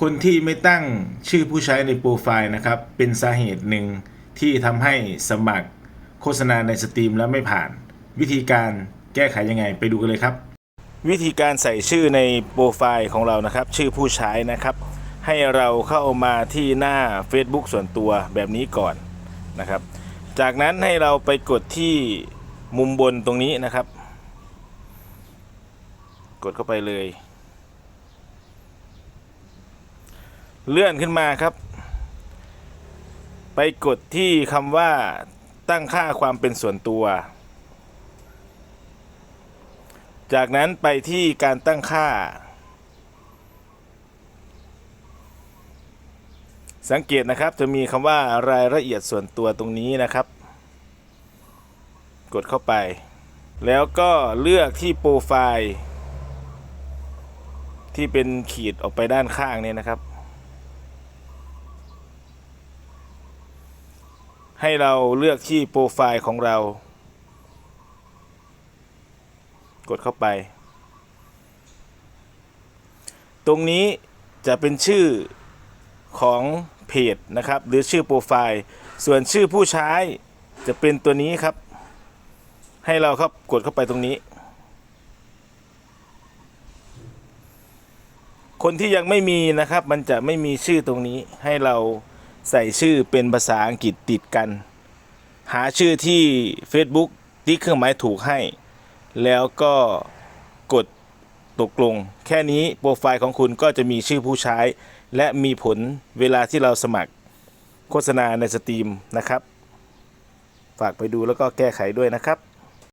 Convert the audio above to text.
คนที่ไม่ตั้งชื่อผู้ใช้ในโปรไฟล์นะครับ เป็นสาเหตุหนึ่งที่ทำให้สมัครโฆษณาในสตรีมแล้วไม่ผ่าน วิธีการแก้ไขยังไงไปดูกันเลยครับ วิธีการใส่ชื่อในโปรไฟล์ของเรานะครับ ชื่อผู้ใช้นะครับ ให้เราเข้ามาที่หน้า Facebook ส่วนตัวแบบนี้ก่อนนะครับ จากนั้นให้เราไปกดที่มุมบนตรงนี้นะครับ กดเข้าไปเลย เลื่อนขึ้นมาครับ ไปกดที่คำว่าตั้งค่าความเป็นส่วนตัว จากนั้นไปที่การตั้งค่า สังเกตนะครับจะมีคำว่ารายละเอียดส่วนตัวตรงนี้นะครับ กดเข้าไป แล้วก็เลือกที่โปรไฟล์ ที่เป็นขีดออกไปด้านข้างเนี่ยนะครับ ให้เราเลือกที่โปรไฟล์ของเรา กดเข้าไป ตรงนี้จะเป็นชื่อของเพจนะครับ หรือชื่อโปรไฟล์ ส่วนชื่อผู้ใช้จะเป็นตัวนี้ครับ ให้เราครับกดเข้าไปตรงนี้ คนที่ยังไม่มีนะครับ มันจะไม่มีชื่อตรงนี้ให้เรา ใส่ชื่อเป็นภาษาอังกฤษติดกัน หาชื่อที่ Facebook ที่เครื่องหมายถูกให้ แล้วก็กดตกลง แค่นี้โปรไฟล์ของคุณก็จะมีชื่อผู้ใช้ และมีผลเวลาที่เราสมัครโฆษณาในสตรีมนะครับ ฝากไปดูแล้วก็แก้ไขด้วยนะครับ